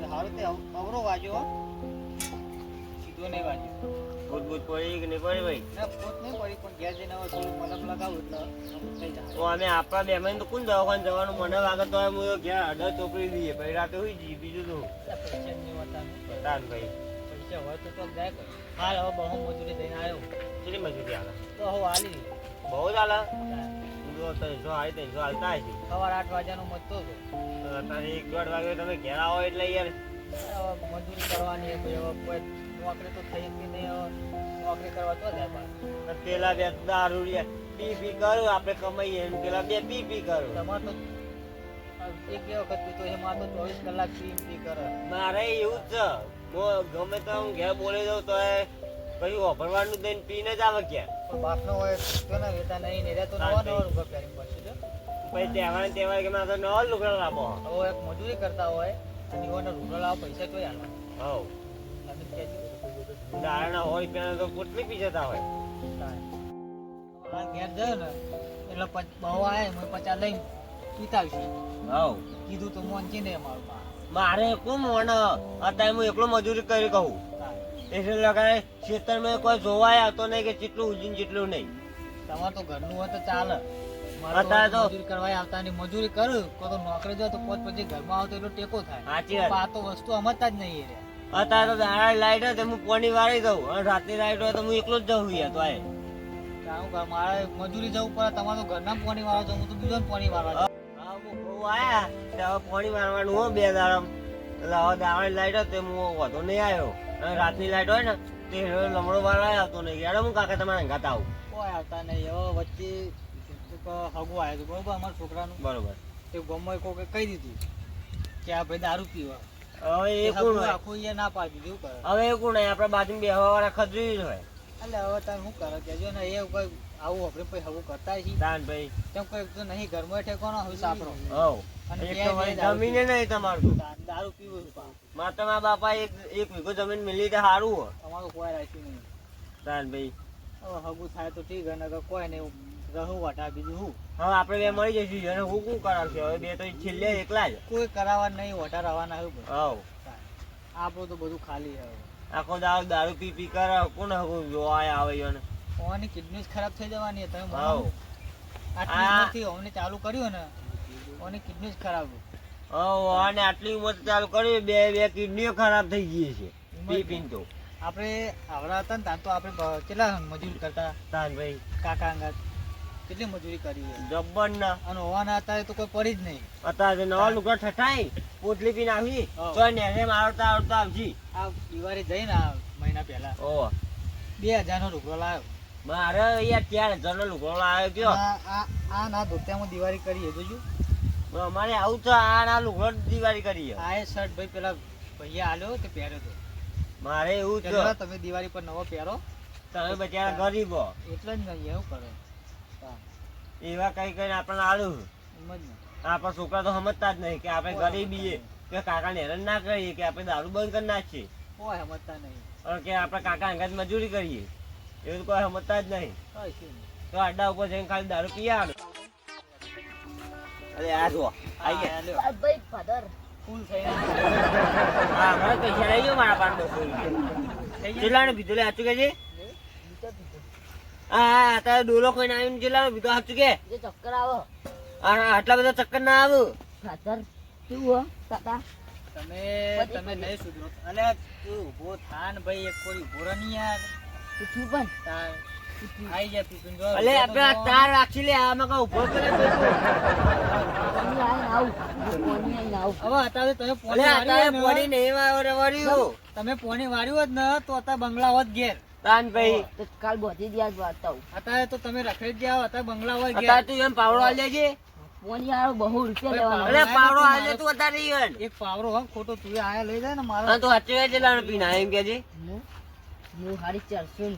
તે અવરો હો. સીધો નહીં વાગ્યો. ભૂત ભૂત પડી કે નહીં પડી ભાઈ? ના પોત નહીં પડી પણ ઘેર જઈને થોડું મલમ લગાવું એટલે થઈ જાય. તો અમે આપણા બે મહિને તો કોણ દવાખાને જવાનું? મને લાગે તો હું તો ઘેર અડર ચોપડી દઈએ પછી રાતે હોઈ જઈએ. બીજું તો પૈસા નહીં ભાઈ. પૈસા હોય તો જાય હાલ હવે બહુ મજૂરી દઈને આવ્યો. કેટલી મજૂરી આવે? તો હવે હાલી. બહુ ચાલે તમે જો ત્રણસો સાડી જો હાલતા હશે. સવાર આઠ વાગ્યાનો મજતો હતો અત્યારે એક દોઢ વાગે તમે ઘેર આવો એટલે યાર. મજૂરી કરવાની હતી હવે કોઈ નોકરી તો થઈ જ નહીં હવે નોકરી કરવા તો જાય પેલા બે દારૂ પી પી કરું આપણે કમાઈએ એમ. પેલા બે પી પી કરું. તમારે તો એક બે વખત પીતો છે મારે તો ચોવીસ કલાક પી પી કરે. મારે એવું જ છે. ગમે તો હું ઘેર બોલી દઉં તો કયું વાપરવાનું દઈને પીને જ આવે ક્યાં બાપનો હોય તો ને વેતા નહીં ને તો નવા નવા રૂપિયા પહેરી પડશે જો. પછી તહેવાર તહેવાર કે મારે તો નવા લુગડા લાવો. હવે એક મજૂરી કરતા હોય અને એવાના લાવો પૈસા ચોઈ હાલવા હવ. તમે હોય પેલા તો પોટલી પી જતા હોય. ઘેર જયો ને એટલે બહુ આવે મેં પચાસ લઈને પીતા આવશે હવ. કીધું તો ને મારે કોણ મોણ અત્યારે હું એકલો મજૂરી કરી કહું. એટલે લગાડે ખેતરમાં કોઈ જોવાય આવતો નહીં કે જેટલું ઉજીન જેટલું નહીં. તમારે તો ઘરનું હોય તો ચાલે. અત્યારે તો- મજૂરી કરવા આવતા નહીં મજૂરી કરું તો નોકરી જો તો પોત પછી ઘરમાં આવતો એટલો ટેકો થાય. સાચી વાત. આ તો વસ્તુ સમજતા જ નહીં એ. અત્યારે તો દાડા લાઈટ હોય તો હું પોણી વાળી દઉં અને રાતની લાઈટ હોય તો હું એકલો જ જઉં યાર તો મારે મજૂરી જવું પડે તમારે તો ઘરના પાણી વાળો હું તો બીજો પાણી ઘઉં આયા પાણી મારવાનું હો બે દાડા એટલે હવે દાવાની લાઈટ હતો તે હું વધુ નહીં આવ્યો રાતની લાઈટ હોય ને તે લમડો વાળા આવતો નહીં. યાર હું કાકા તમારે અંગાત આવું. કોઈ આવતા નહીં. હવે વચ્ચે હગું આવ્યો હતું બરોબર? અમારા છોકરાનું. બરોબર. તે ગમે કોકે કહી દીધું કે આ ભાઈ દારૂ પીવા. હવે એ કોણ આખું અહીંયા ના પાડી દીધું હવે એ કોણ આપણા બાજુ બેહવા વાળા ખજૂરી હોય. એટલે હવે તમે શું કરે? કેજો ને એ કોઈ આવું આપણે પછી હવું કરતા છીએ દાન ભાઈ. તેમ કોઈ તો નહીં ઘરમાં હવે સાપરો હવ અને એક તો બે વળી દારૂ જમીને નહીં તમારું દારૂ પીવું છું. મારે તમારા બાપા એક એક વીઘો જમીન મિલી તો સારું હોય. તમારું કોઈ રાખ્યું નહીં. દાન ભાઈ. હગું થાય તો ઠીક અને કોઈ નહીં રહું વટા બીજું હું. હવે આપણે બે મળી જઈશું અને હું શું કરાવશે હવે બે તો છેલ્લે એકલા જ. કોઈ કરાવવા નહીં વટા રવાના આવ્યું હવ આપણું તો બધું ખાલી હવે. આખો દારૂ દારૂ પી પી કરે કોને હવે જોવા આવે યો ઓની કિડની ખરાબ થઈ જવાની તમે આવો. આટલી ઉંમરથી ઓને ચાલુ કર્યું ને ઓની કિડની ખરાબ ઓ અને આટલી ઉંમર ચાલુ કરી બે બે કિડનીઓ ખરાબ થઈ ગઈ છે. પી પીન તો. આપણે આવડા હતા ને ત્યાં તો આપણે કેટલા મજૂરી કરતા? તાન ભાઈ કાકા અંગાત. કેટલી મજૂરી કરી જબ્બર ના અને હોવાના અત્યારે તો કોઈ પડી જ નહીં. અત્યારે નવા લુગડા ઠઠાઈ પોટલી પીને આવી. તો નેરે આવડતા આવડતા આવજી. આ દિવાળી જઈને મહિના પહેલા ઓ બે હજાર નો રૂપિયો લાવ્યો મારે અહીંયા ચાર હજારનો લુગડો આવ્યો ગયો. આ ના ધોતિયામાં દિવાળી કરીએ જોજો અમારે આવું તો આ ના લુગડો દિવાળી કરી આ એ શર્ટ ભાઈ પેલા ભૈયા આલ્યો તે પહેર્યો તો. મારે એવું છે. તમે દિવાળી પર નવો પહેરો? તમે બચારા ગરીબો. એટલે જ નહીં એવું કરે. એવા કઈ કઈ આપણને આલું. આપણા છોકરા તો સમજતા જ નહીં કે આપણે ગરીબીએ કે કાકાને હેરાન ના કરીએ કે આપણે દારૂ બંધ કરી નાખીએ. કોઈ સમજતા નહીં. કે આપણે કાકા અંગત મજૂરી કરીએ. એવું કોઈ સમજતા જ નહીં. કઈ તો આડા ઉપર જઈને ખાલી દારૂ પી આવે. અરે આ જો આઈ ગયા. ભાઈ ફાધર ફૂલ થઈને હા મને પૈસા લઈ મારા પાંચ બસો રૂપિયા કેટલાનો લે કે છે? હા હા અત્યારે ડોલો કોઈને આવીને કેટલાનો બીજો સાચું કે? ચક્કર આવો. આટલા બધા ચક્કર ના આવે. ફાધર કેવું કાકા? તમે તમે નહીં સુધરો. અને તું ઊભો થાન ભાઈ એક કોઈ ઊભો રહે નહીં યાર. પણ. જા તું અલે આપણે તાર રાખી લે આમાં ઊભો કરે હવે અત્યારે તમે પોણી અત્યારે વાળ્યું નહીં વાળ્યું તમે પોણી વાળ્યું હોત ને તો અત્યારે બંગલા હોત ઘેર. તાન ભાઈ તો કાલ બોધી દિયા જ વાર્તા અત્યારે તો તમે રખડી ગયા અત્યારે બંગલા હોય અત્યારે તું એમ પાવડો આવી લેજે કોની આવો બહુ રૂપિયા લેવાનો. અરે પાવડો લે તું અત્યારે એક ખોટો તું આયા લઈ જાય ને મારા તો સાચું કે કેટલાનો પીના એમ કે છે? હું હું હારી ચારસો ને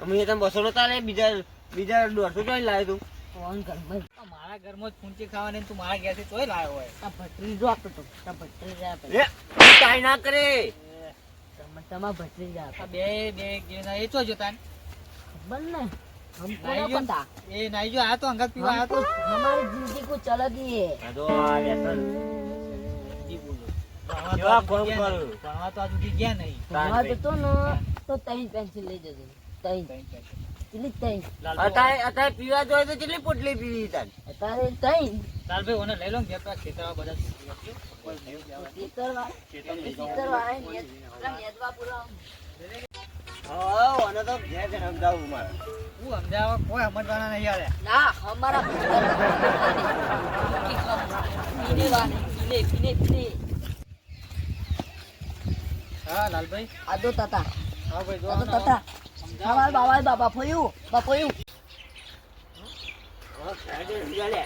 અમે તમે બસો નો તારે બીજા બીજા દોઢસો ચોઈ લાવ્યો તું ફોન ઘરમાં આ મારા ઘરમાં જ પૂંચી ખાવાની ને તું મારા ઘેરથી ચોય લાવ્યો હોય આ ભત્રીજો આપતો તો આ ભત્રીજા આપે એ તું કાંઈ ના કરે તમે તમારા ભત્રીજા આપે આ બે બે ગેના એ ચો જતા ને? ખબર ને हमको नहीं ना जो- पता એ નાઈ જો આ તો અંગત પીવા આ તો हमको हमारी जिंदगी कुछ अलग ही है આ તો આ વ્યસન જી બોલો કેવા ફોન ભણવા કરું? તો આ સુધી ગયા નહીં ભણવા જતો ને તો ત્રણ પેન્સિલ લઈ જજો ત્રણ કેટલી ત્રણ અત્યારે અત્યારે પીવા જોઈએ તો કેટલી પોટલી પીવી તાર અત્યારે ત્રણ લાલભાઈ ઓને લઈ લો ને જેટલા ખેતર બધા ખેતર ખેતર ઓને તો ઘેર ઘેર સમજાવું હું સમજાવવા કોઈ સમજવાના નહીં આવે ના અમારા પીને પીને પીને હા લાલભાઈ આદો તાતા હા બાબા ફોયું બાપા ફોયું. હા, લે.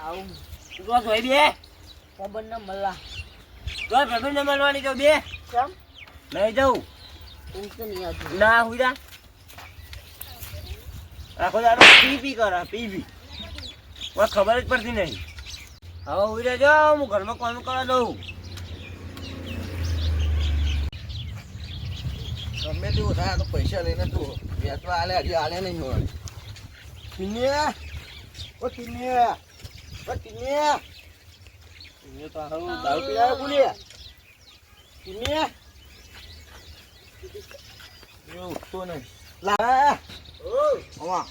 આવું. તું જોઈ બે? પબન ના મલ્લા તો પ્રભુ ને મળવાની તો બે. ચમ લઈ જાઉં. ઊંઘ તો નહીં ના હુઈરા આખો દાડો પી પી કરા પી પી. કોઈ ખબર જ પડતી નહીં. હવે હુઈરા રહેજો હું ઘરમાં કોલ કરવા દઉં? ગમે તેવું થાય તો પૈસા લઈને તું વેચવા આલે હજી આલે નહીં હોય. કિન્ને ઓ કિન્ને ઓ કિન્ને કિન્ને તો હારું દારૂ પીવા બોલે કિન્ને એ ઉઠતો નહીં. લા ઓવા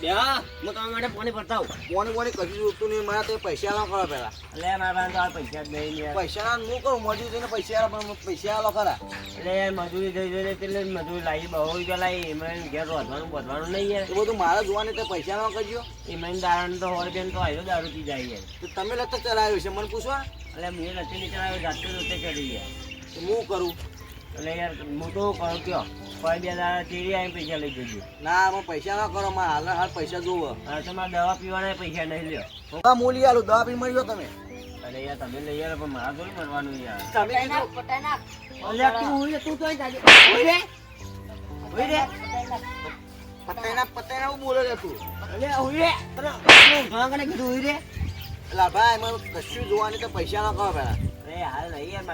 બે હું તમારા માટે પાણી ભરતાવું મોને કોને કશું ઉઠતું નહીં મારા તે પૈસા ના ખરા પેલા. એટલે મારા તો આ પૈસા જ નહીં પૈસા ના હું કરું મજૂરી પૈસા આલો પણ પૈસા આલો ખરા. એટલે મજૂરી જાય એટલે મજૂરી લાવી બહુ રૂપિયા લાવી એમાં ઘેર રોધવાનું બધવાનું નહીં યાર. એ બધું મારે જોવાની તે પૈસા ના કરજો. એમાં દારૂ તો હોય બેન તો આવ્યો દારૂ પી જાય યાર. તો તમે લગતા ચલાવ્યું છે મને પૂછવા? એટલે મેં નથી નીકળાવ્યો જાતે રોતે ચડી ગયા. તો હું કરું? એટલે યાર હું તો કયો? કોઈ બે દાડા તેડી આવીને પૈસા લઈ જજો. ના મને પૈસા ના કરો મારે હાલ હાલ પૈસા જોવો. હવે તમારે દવા પીવાના પૈસા નહીં લ્યો. હા લઈ આલું દવા પી મળ્યો તમે. અરે યાર તમે લઈ યાર પણ મારા થોડી મળવાનું યાર. તમે અલ્યા તું તું તો જાજે? રે રે હું બોલે છે તું. અલ્યા રે તને કીધું રે એટલે ભાઈ મને કશું જોવાની તો પૈસા ના કરો પેલા. નહીં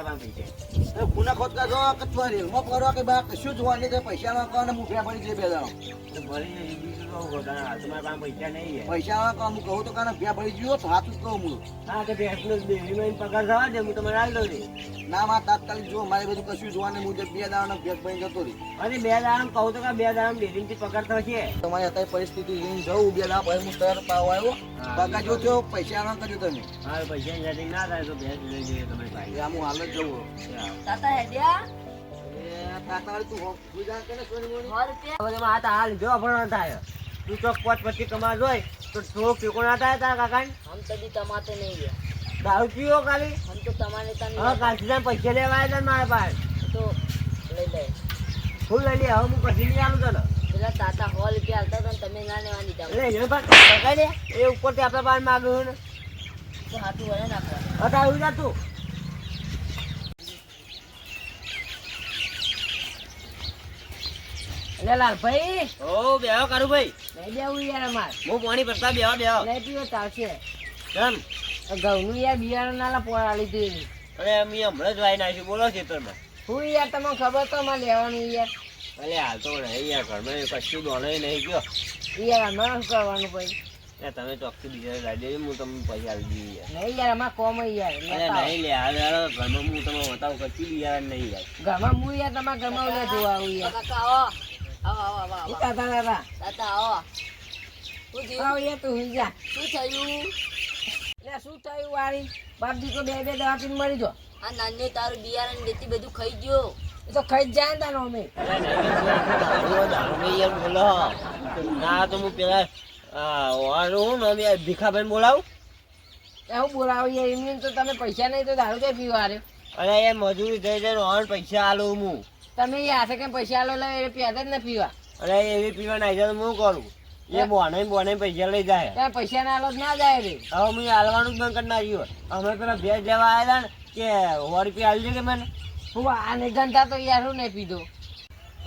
ખૂના ખોદકા જો કે તો રેલમાં ફરો કે બા કશું જોવાની તો પૈસા ના કરો ને મુઠ્યા પડી જાય બે ભરી જઈ બીજું તો હું ઘણા હાલ તો મારા પાસે નહીં કરો હું કહું તો કાને ભ્યા પડી ગયો તો હાથ જ કહું હું. હા કે ભેંસનો ડેરીમાં પગાર થવા દે હું તમારે હાલ દઉં ના માં તાત્કાલિક જો મારે બધું કશું જોવાની મુજબ બે દાડા ભેગ બની જતો રહી. અરે બે દાણ કહું તો કે બે દાડા ડેરીમાંથી પગાર થશે. તમારી અત્યારે પરિસ્થિતિ લઈને જવું બે દાડા પછી હું તરત પાવ આવ્યો. પગાર જો થયો પૈસા ના કરજો તમે. હા પૈસા ના થાય તો ભેંસ લઈ જઈએ તમે. ભાઈ હું તો થોડો નહીં દારૂ પીવો તો તમારે હા કાશીના પૈસા લેવા આવ્યા મારા પાસે તો લઈ લે ફૂલ લઈ હવે હું કશી નહીં આવું તને પેલા તાતા સો આવતા તમે ના લેવા દીધા એટલે એ ઉપરથી આપણા પાસે માગ્યું ને સાતું વળે નાખવા હતા એટલે લાલભાઈ. ઓ બેહો કરું ભાઈ. નહીં બેવું યાર અમાર. હું પાણી ભરતા બેહો બેહો. નહીં પીવો ચાલશે. કેમ? ઘઉંનું યાર બિયારણ નાલા પોળા લીધું. અરે અમે હમણાં જ વાઈ નાખ્યું બોલો ખેતરમાં. હું યાર તમને ખબર તો અમારે લેવાનું યાર. અરે હાલ તો નહીં યાર ઘરમાં કશું દોણે નહીં ગયો. યાર અમારે શું કરવાનું ભાઈ? તમે ચોખ્ખી બીજા લાવી દેજો હું તમને પૈસા આવી દઈએ યાર. નહીં યાર અમારે કોમ યાર. અરે નહીં લે હાલ ઘરમાં હું તમને બતાવું કચ્છી બિયારણ નહીં યાર. ઘરમાં હું યાર તમારા ઘરમાં જોવા આવું યાર. શું તાતા દાદા આવો. યાર તું જા શું થયું? એટલે શું થયું વાળી? બાપ તો બે બે દવા પીને મરી જો આ નાની તારું બિયારણ દેતી બધું ખાઈ ગયો. એ તો ખાઈ જ જાય ને તારો અમે. યાર બોલો. ના તો હું પેલા હું ને અમે ભીખાભાઈ બોલાવું. હું બોલાવો યાર એમને તો તમે પૈસા નહીં તો દારૂ ક્યાં પીવા રહ્યો અરે યાર મજૂરી થઈ જાય ને પૈસા આલું હું. તમે યાર હાથે કેમ પૈસા લે એ પ્યાદા જ ન પીવા. અરે એવી પીવા નાઈ તો હું કરું? એ બોને બોને પૈસા લઈ જાય. પૈસા ના આલો ના જાય રે. હવે હું હાલવાનું જ બંધ કરી નાખ્યું અમે પેલા ભેજ લેવા આવ્યા ને કે સો રૂપિયા આલજો કે મને? હું આ નિધનતા તો યાર હું નહીં પીધો.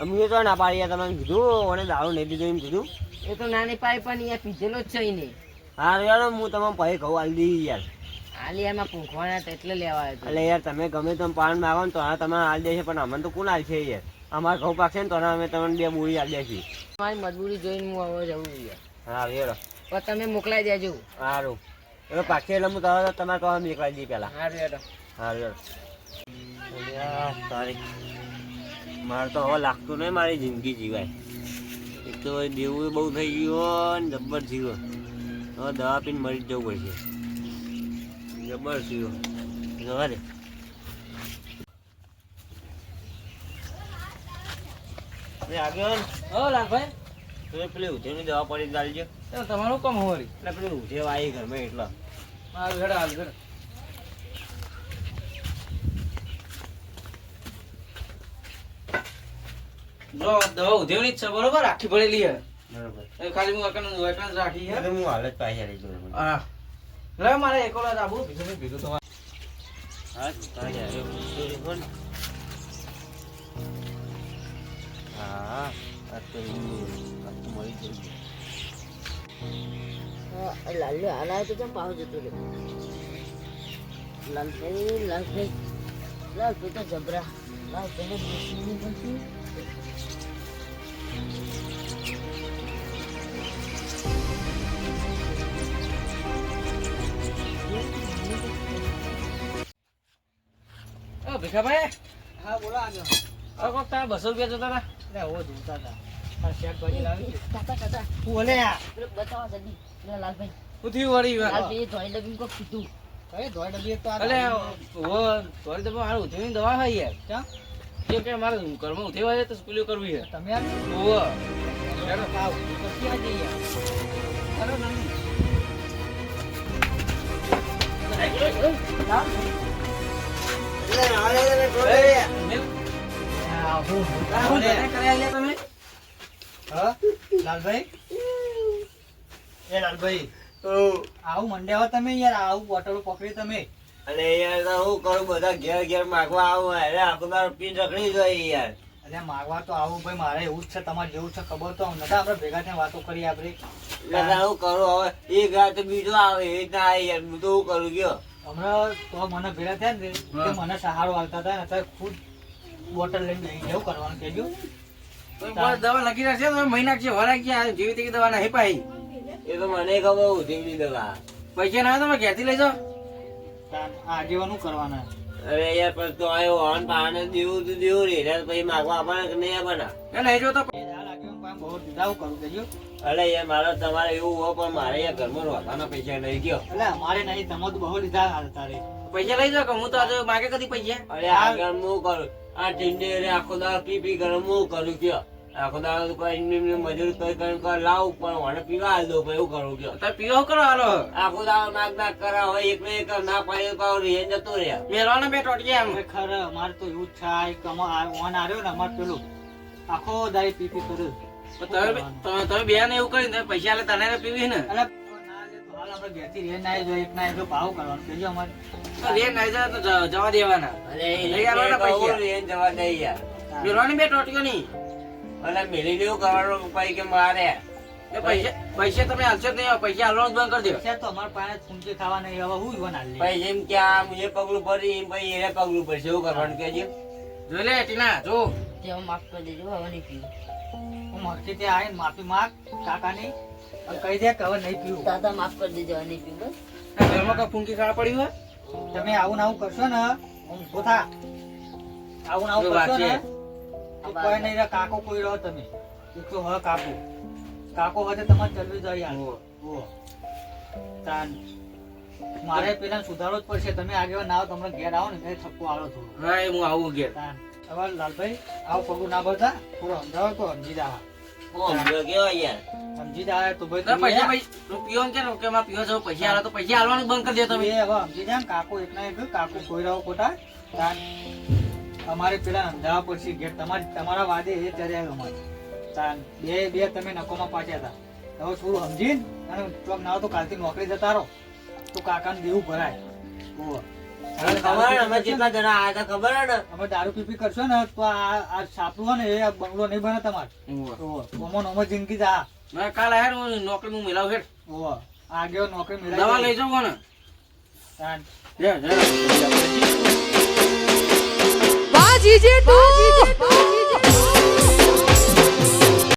અમે તો ના પાડી તમે કીધું અને દારૂ નહીં પીધું એમ કીધું. એ તો નાની પાઈ પણ યાર પીધેલો જ છે નહીં. હા યાર હું તમામ પછી કહું હાલ દઈ યાર. આલી એમાં પૂંખવાના તો એટલે લેવા આવ્યો એટલે યાર તમે ગમે તેમ પાન માગો ને તો આ તમારે હાલ દેશે પણ અમને તો કોણ છે યાર? અમારે ઘઉં પાકશે ને તો અમે તમને બે બોરી હાલ દેશી. મારી મજબૂરી જોઈને હું હવે જવું છે હા વેરો. પણ તમે મોકલાઈ દેજો. સારું હવે પાકશે એટલે હું તમારે તમારે નીકળી દઈએ પહેલાં. હા રેડો હા વેરો. તારી મારે તો હવે લાગતું નહીં મારી જિંદગી જીવાય. એક તો દેવું બહુ થઈ ગયું ને જબ્બર જીવો. હવે દવા પીને મરી જ જવું પડશે. આગળ હો લાલભાઈ. તમે પેલી ઉધેની દવા પડી ચાલજો. તમારું કામ હોરી એટલે પેલી ઉધે આવી ઘરમાં એટલા. મારું હેડો હાલ. જો દવા ઉધેવની જ છે બરોબર? આખી ભરેલી છે. બરોબર. ખાલી હું અકન રાખી છે. હું હાલત પાછી આવી જઉં હા. લે મારે એકોલા જ આબુ બીજું નહીં ભીગું તમારે હા તારી હારે ઉતરી હા આ તો ઈ હાલાય તો કેમ પાવ જતો રહ્યો લાલભાઈ લાલભાઈ લાલભાઈ તો જબરા લાલભાઈને નથી ભીખાભાઈ? હા બોલો આગળ આ કોક તારા બસો રૂપિયા જોતા હતા? લે ઓ જોતા હતા. આ આ દવા ખાઈ યાર. ક્યાં? કેમ કે મારે ઘરમાં ઉધેવા છે તો સ્કૂલે કરવી છે. તમે આ ઓવો હેડો ખાવ તો ક્યાં જઈએ. હેડો નંદી. લાલભાઈ આવું મંડ્યા તમે યાર આવું બોટલો પકડી તમે અને યાર હું બધા ઘેર ઘેર માગવા આવું અરે આખો દાડો પીન રખડી જાય યાર અરે માગવા તો આવું મારે એવું જ છે તમારે જેવું છે ખબર તો નતા આપણે ભેગા થઈને વાતો કરી આપણે હું કરું હવે એક રાત બીજો આવે, એ ના યાર, હું તો કરું, ગયો. હમણાં તો મને ભેગા થયા ને તે મને સહારો આવતા હતા અત્યારે ખુદ બોટલ લઈને બેસી જવું કરવાનું કહેજો. દવા લખી રાખશે તમે મહિના છે વરા ગયા જેવી તેવી દવા નહીં પાઈ એ તો મને ખબર જેવી દવા. પૈસા ના તમે ઘેરથી લઈ જાઓ. તાન આ કરવાના. અરે યાર પણ તો આવ્યો ઓન પાને દેવું તો દેવું રે. પછી માગવા આપવાના કે નહીં આપવાના નહીં જો તો. બહુ દીધા કરું કહેજો. અરે યાર મારો તમારે એવું હો પણ મારે યાર ઘરમાં રોકાના પૈસા લઈ ગયો. અલે મારે નહીં તમે તો બહુ લીધા હાલ તારે. પૈસા લઈ જાવ હું તો આજે માગે કદી પૈસા? અરે આગળ હું કરું. આ ટીંડે રે આખો દાળ પી પી કરે હું કરું કયો આખો દાળ એમની મજૂરી કરી કોઈ લાવું પણ મને પીવા હાલ દઉં એવું કરું કયો તમે પીવો કરો હાલો? આખો દાળ નાક નાક કરા હોય એકને એક ના પાડે પાવ રે જતો રહ્યા. મેળવાનો બે ટોટી એમ. ખરે મારે તો એવું થાય. આ એક આ ઓન આવ્યો ને અમારે પેલું આખો દાળ પી પી કર્યું તમે તમે તમે ને તમે પૈસા તને પીવી ને. નહીં જાય તો જ- જવા દેવાના. અરે લઈ આવવાના પૈસા. રે જવા દે યાર. બે ટોટિયો નહીં અને મેલી દેવું કરવાનું પછી કે મારે? પૈસા પૈસા તમે હાલશો નહીં પૈસા હાલવાનું જ બંધ કરી દો પૈસા તો અમારા પાસે ફૂંકી ખાવા નહીં હવે હું હાલ. પછી જેમ કે આમ એ પગલું ભરી ભાઈ એને પગલું ભરશે એવું કરવાનું કે જોઈ લે ટીના જો માફ કરી દેજો હવે નહીં પીવું. હું મરથી ત્યાં આવીને માફી માંગ કાકાની અને કહી દે કે હવે નહીં પીવું. દાદા માફ કરી દેજો નહીં પીવું બસ. આ ઘરમાં કઈ ફૂંકી ખાવા પડી હોય? તમે આવું ને આવું કરશો ને હું ઊભો થા. આવું ને આવું કરશો ને તો કોઈ નહીં રહે, કાકો કોઈ રહો તમે. એક તો હવે કાકો કાકો હવે તમારે ચલવી જાય. ઓહો. તાન. મારે પેલા સુધારવો જ પડશે. તમે આગળ ના આવો તમને ઘેર આવો ને એટલે થપ્પો આવો થોડો. હા હું આવું ઘેર. તાન. હવે લાલભાઈ આવો પગું ના ભરતા? થોડો સમજાવો તો સમજી યાર? સમજી જા તો ભાઈ પીવો. કે ને કે માં પીવો છો? પૈસા હાલો તો પૈસા હાલવાનું બંધ કરી દે તમે. હવે સમજી જા કાકો એક ના એક કાકો કોઈ રહો ખોટા. અમારે પેલા સમજાવવા પડશે ગેટ તમારી તમારા વાદે એ ચર્યા અમારે. બે બે તમે નકોમાં પાછ્યા હતા. હવે થોડું સમજીને અને ચોક ના તો કાલથી નોકરી જતા રહો. તો કાકાને દેવું ભરાય. ઓહો. ખબર અમે કેટલા જણા આયા હતા ખબર હે ને અમે દારૂ પીપી કરશો ને તો આ આ સાપડું હોય ને એ આ બંગલો નહીં બને તમારે. ઓમો ને ઓમો જિંદગી જા મેં કાલ આયા હું નોકરી હું મિલાવ હેઠ ઓહો. આગળ નોકરી દવા લઈ મેળવી જાઓ ને તાન. જા, જા. વાહ જીજે ટુ